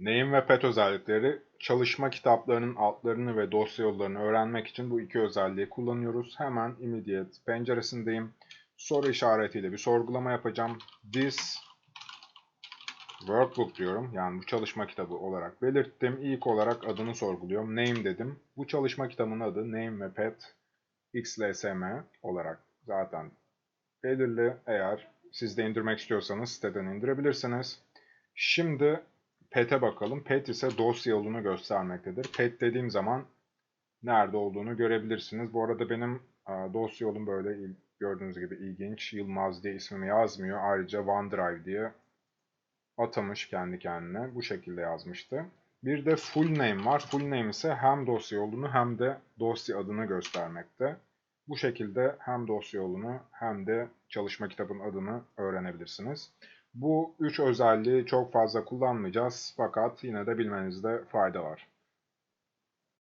Name ve pet özellikleri çalışma kitaplarının altlarını ve dosya yollarını öğrenmek için bu iki özelliği kullanıyoruz. Hemen immediate penceresindeyim. Soru işaretiyle bir sorgulama yapacağım. This workbook diyorum. Yani bu çalışma kitabı olarak belirttim. İlk olarak adını sorguluyorum. Name dedim. Bu çalışma kitabının adı Name ve Pet XLSM olarak zaten belirli. Eğer siz de indirmek istiyorsanız siteden indirebilirsiniz. Şimdi Pet'e bakalım. Pet ise dosya yolunu göstermektedir. Pet dediğim zaman nerede olduğunu görebilirsiniz. Bu arada benim e, dosya yolum böyle gördüğünüz gibi ilginç. Yılmaz diye ismimi yazmıyor. Ayrıca OneDrive diye atamış kendi kendine. Bu şekilde yazmıştı. Bir de full name var. Full name ise hem dosya yolunu hem de dosya adını göstermekte. Bu şekilde hem dosya yolunu hem de çalışma kitabının adını öğrenebilirsiniz. Bu üç özelliği çok fazla kullanmayacağız fakat yine de bilmenizde fayda var.